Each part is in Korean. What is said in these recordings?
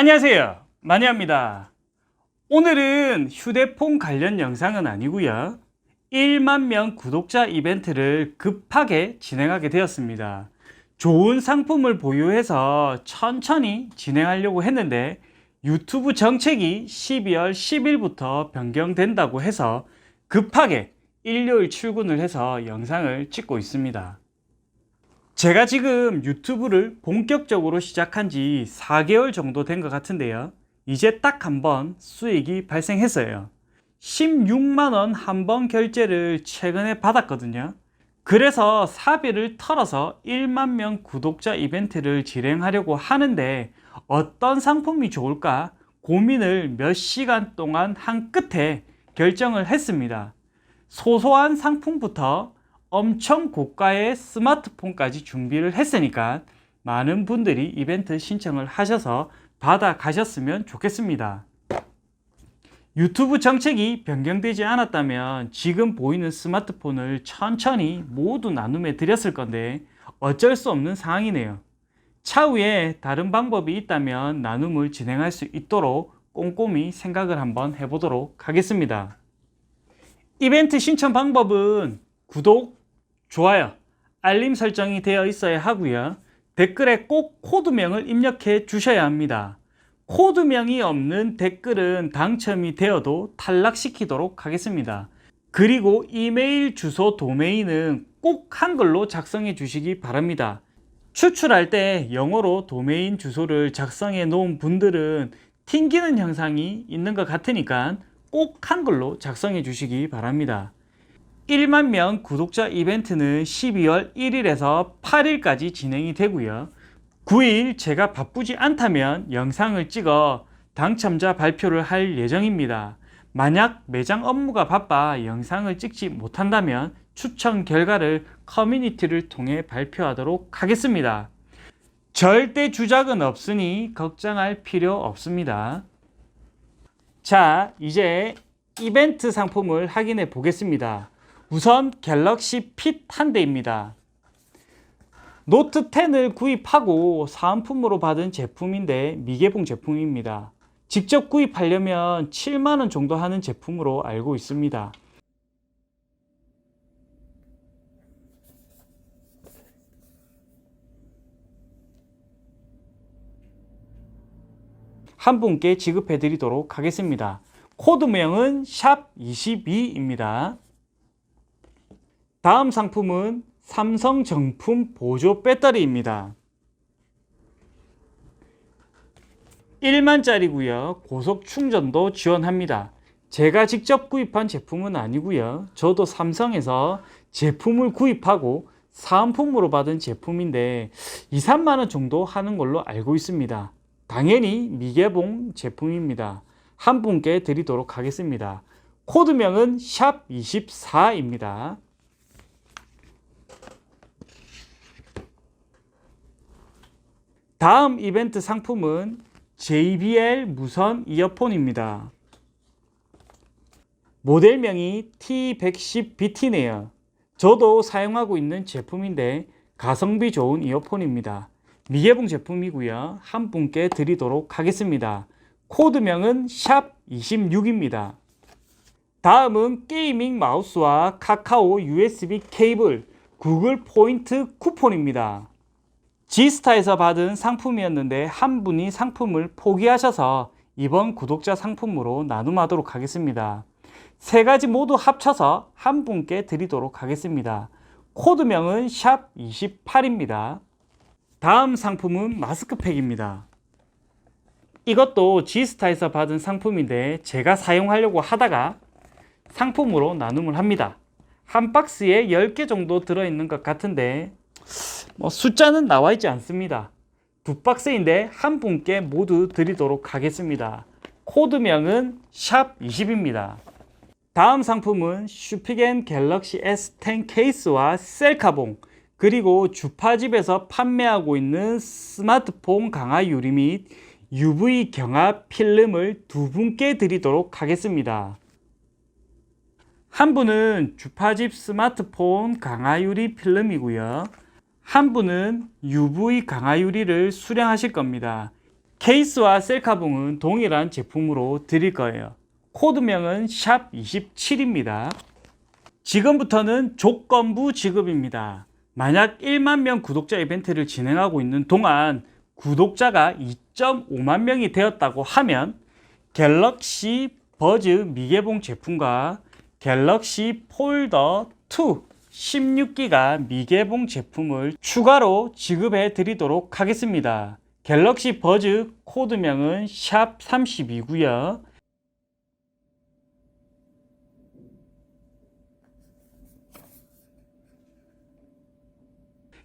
안녕하세요. 마니아입니다. 오늘은 휴대폰 관련 영상은 아니고요. 1만 명 구독자 이벤트를 급하게 진행하게 되었습니다. 좋은 상품을 보유해서 천천히 진행하려고 했는데 유튜브 정책이 12월 10일부터 변경된다고 해서 급하게 일요일 출근을 해서 영상을 찍고 있습니다. 제가 지금 유튜브를 본격적으로 시작한 지 4개월 정도 된 것 같은데요. 이제 딱 한 번 수익이 발생했어요. 16만원 한 번 결제를 최근에 받았거든요. 그래서 사비를 털어서 1만 명 구독자 이벤트를 진행하려고 하는데 어떤 상품이 좋을까 고민을 몇 시간 동안 한 끝에 결정을 했습니다. 소소한 상품부터 엄청 고가의 스마트폰까지 준비를 했으니까 많은 분들이 이벤트 신청을 하셔서 받아 가셨으면 좋겠습니다. 유튜브 정책이 변경되지 않았다면 지금 보이는 스마트폰을 천천히 모두 나눔해 드렸을 건데 어쩔 수 없는 상황이네요. 차후에 다른 방법이 있다면 나눔을 진행할 수 있도록 꼼꼼히 생각을 한번 해보도록 하겠습니다. 이벤트 신청 방법은 구독, 좋아요, 알림 설정이 되어 있어야 하고요. 댓글에 꼭 코드명을 입력해 주셔야 합니다. 코드명이 없는 댓글은 당첨이 되어도 탈락시키도록 하겠습니다. 그리고 이메일 주소 도메인은 꼭 한글로 작성해 주시기 바랍니다. 추출할 때 영어로 도메인 주소를 작성해 놓은 분들은 튕기는 현상이 있는 것 같으니까 꼭 한글로 작성해 주시기 바랍니다. 1만 명 구독자 이벤트는 12월 1일에서 8일까지 진행이 되고요. 9일 제가 바쁘지 않다면 영상을 찍어 당첨자 발표를 할 예정입니다. 만약 매장 업무가 바빠 영상을 찍지 못한다면 추천 결과를 커뮤니티를 통해 발표하도록 하겠습니다. 절대 주작은 없으니 걱정할 필요 없습니다. 자, 이제 이벤트 상품을 확인해 보겠습니다. 우선 갤럭시 핏 한 대입니다. 노트 10을 구입하고 사은품으로 받은 제품인데 미개봉 제품입니다. 직접 구입하려면 7만원 정도 하는 제품으로 알고 있습니다. 한 분께 지급해 드리도록 하겠습니다. 코드명은 샵22입니다. 다음 상품은 삼성 정품 보조 배터리입니다. 1만짜리고요. 고속 충전도 지원합니다. 제가 직접 구입한 제품은 아니고요. 저도 삼성에서 제품을 구입하고 사은품으로 받은 제품인데 2, 3만 원 정도 하는 걸로 알고 있습니다. 당연히 미개봉 제품입니다. 한 분께 드리도록 하겠습니다. 코드명은 샵24입니다. 다음 이벤트 상품은 JBL 무선 이어폰입니다. 모델명이 T110BT네요. 저도 사용하고 있는 제품인데 가성비 좋은 이어폰입니다. 미개봉 제품이고요. 한 분께 드리도록 하겠습니다. 코드명은 샵26입니다. 다음은 게이밍 마우스와 카카오 USB 케이블, 구글 포인트 쿠폰입니다. 지스타에서 받은 상품이었는데 한 분이 상품을 포기하셔서 이번 구독자 상품으로 나눔하도록 하겠습니다. 세 가지 모두 합쳐서 한 분께 드리도록 하겠습니다. 코드명은 샵28입니다. 다음 상품은 마스크팩입니다. 이것도 지스타에서 받은 상품인데 제가 사용하려고 하다가 상품으로 나눔을 합니다. 한 박스에 10개 정도 들어있는 것 같은데 뭐 숫자는 나와 있지 않습니다. 두 박스인데 한 분께 모두 드리도록 하겠습니다. 코드명은 샵20입니다. 다음 상품은 슈피겐 갤럭시 S10 케이스와 셀카봉 그리고 주파집에서 판매하고 있는 스마트폰 강화 유리 및 UV 경화 필름을 두 분께 드리도록 하겠습니다. 한 분은 주파집 스마트폰 강화 유리 필름이고요. 한 분은 UV 강화 유리를 수령하실 겁니다. 케이스와 셀카봉은 동일한 제품으로 드릴 거예요. 코드명은 샵27입니다. 지금부터는 조건부 지급입니다. 만약 1만 명 구독자 이벤트를 진행하고 있는 동안 구독자가 2.5만 명이 되었다고 하면 갤럭시 버즈 미개봉 제품과 갤럭시 폴더 2 16기가 미개봉 제품을 추가로 지급해 드리도록 하겠습니다. 갤럭시 버즈 코드명은 샵 32고요.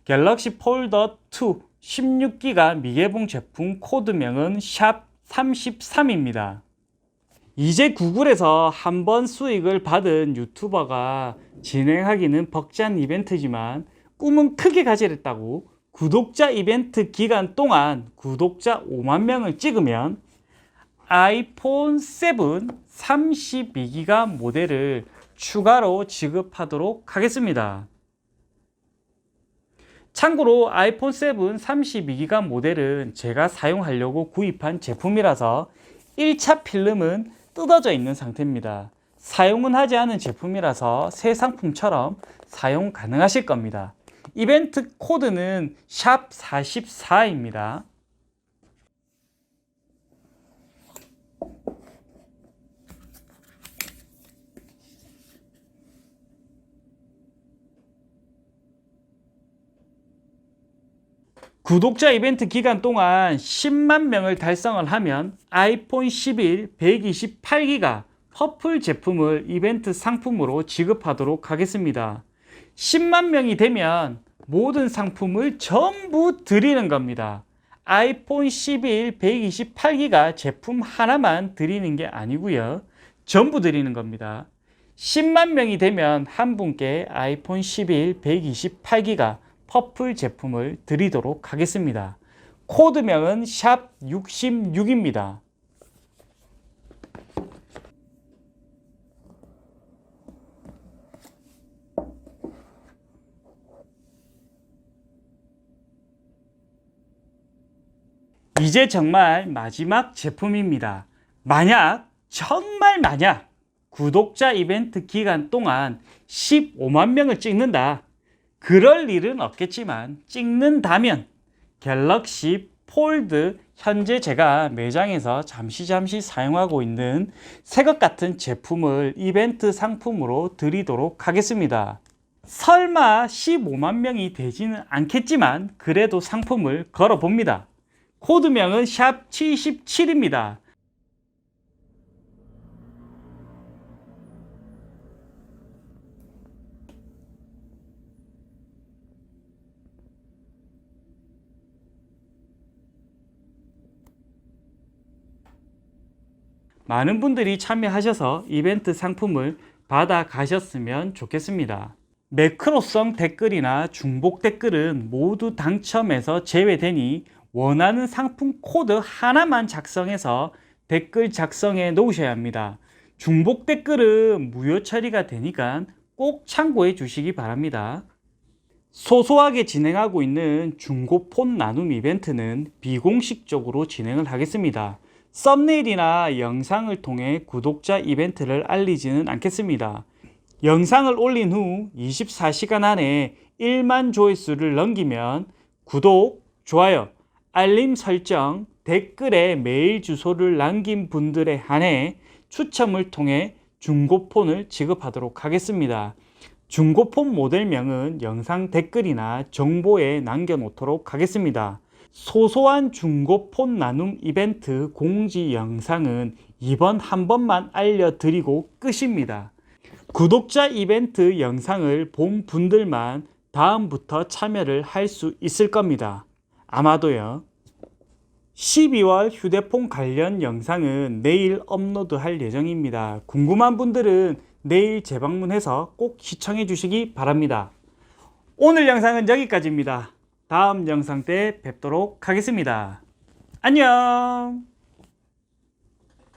갤럭시 폴더 2 16기가 미개봉 제품 코드명은 샵 33입니다. 이제 구글에서 한 번 수익을 받은 유튜버가 진행하기는 벅찬 이벤트지만 꿈은 크게 가지랬다고 구독자 이벤트 기간 동안 구독자 5만 명을 찍으면 아이폰 7 32기가 모델을 추가로 지급하도록 하겠습니다. 참고로 아이폰 7 32기가 모델은 제가 사용하려고 구입한 제품이라서 1차 필름은 뜯어져 있는 상태입니다. 사용은 하지 않은 제품이라서 새 상품처럼 사용 가능하실 겁니다. 이벤트 코드는 샵 44입니다. 구독자 이벤트 기간 동안 10만 명을 달성을 하면 아이폰 11 128기가 퍼플 제품을 이벤트 상품으로 지급하도록 하겠습니다. 10만 명이 되면 모든 상품을 전부 드리는 겁니다. 아이폰 11 128기가 제품 하나만 드리는 게 아니고요. 전부 드리는 겁니다. 10만 명이 되면 한 분께 아이폰 11 128기가 퍼플 제품을 드리도록 하겠습니다. 코드명은 샵 66입니다. 이제 정말 마지막 제품입니다. 만약, 정말 만약 구독자 이벤트 기간 동안 15만 명을 찍는다. 그럴 일은 없겠지만 찍는다면 갤럭시 폴드 현재 제가 매장에서 잠시 잠시 사용하고 있는 새것 같은 제품을 이벤트 상품으로 드리도록 하겠습니다. 설마 15만 명이 되지는 않겠지만 그래도 상품을 걸어 봅니다. 코드명은 샵 77입니다. 많은 분들이 참여하셔서 이벤트 상품을 받아 가셨으면 좋겠습니다. 매크로성 댓글이나 중복 댓글은 모두 당첨에서 제외되니 원하는 상품 코드 하나만 작성해서 댓글 작성해 놓으셔야 합니다. 중복 댓글은 무효 처리가 되니까 꼭 참고해 주시기 바랍니다. 소소하게 진행하고 있는 중고폰 나눔 이벤트는 비공식적으로 진행을 하겠습니다. 썸네일이나 영상을 통해 구독자 이벤트를 알리지는 않겠습니다. 영상을 올린 후 24시간 안에 1만 조회수를 넘기면 구독, 좋아요, 알림 설정, 댓글에 메일 주소를 남긴 분들에 한해 추첨을 통해 중고폰을 지급하도록 하겠습니다. 중고폰 모델명은 영상 댓글이나 정보에 남겨놓도록 하겠습니다. 소소한 중고폰 나눔 이벤트 공지 영상은 이번 한 번만 알려드리고 끝입니다. 구독자 이벤트 영상을 본 분들만 다음부터 참여를 할 수 있을 겁니다. 아마도요. 12월 휴대폰 관련 영상은 내일 업로드 할 예정입니다. 궁금한 분들은 내일 재방문해서 꼭 시청해 주시기 바랍니다. 오늘 영상은 여기까지입니다. 다음 영상 때 뵙도록 하겠습니다. 안녕!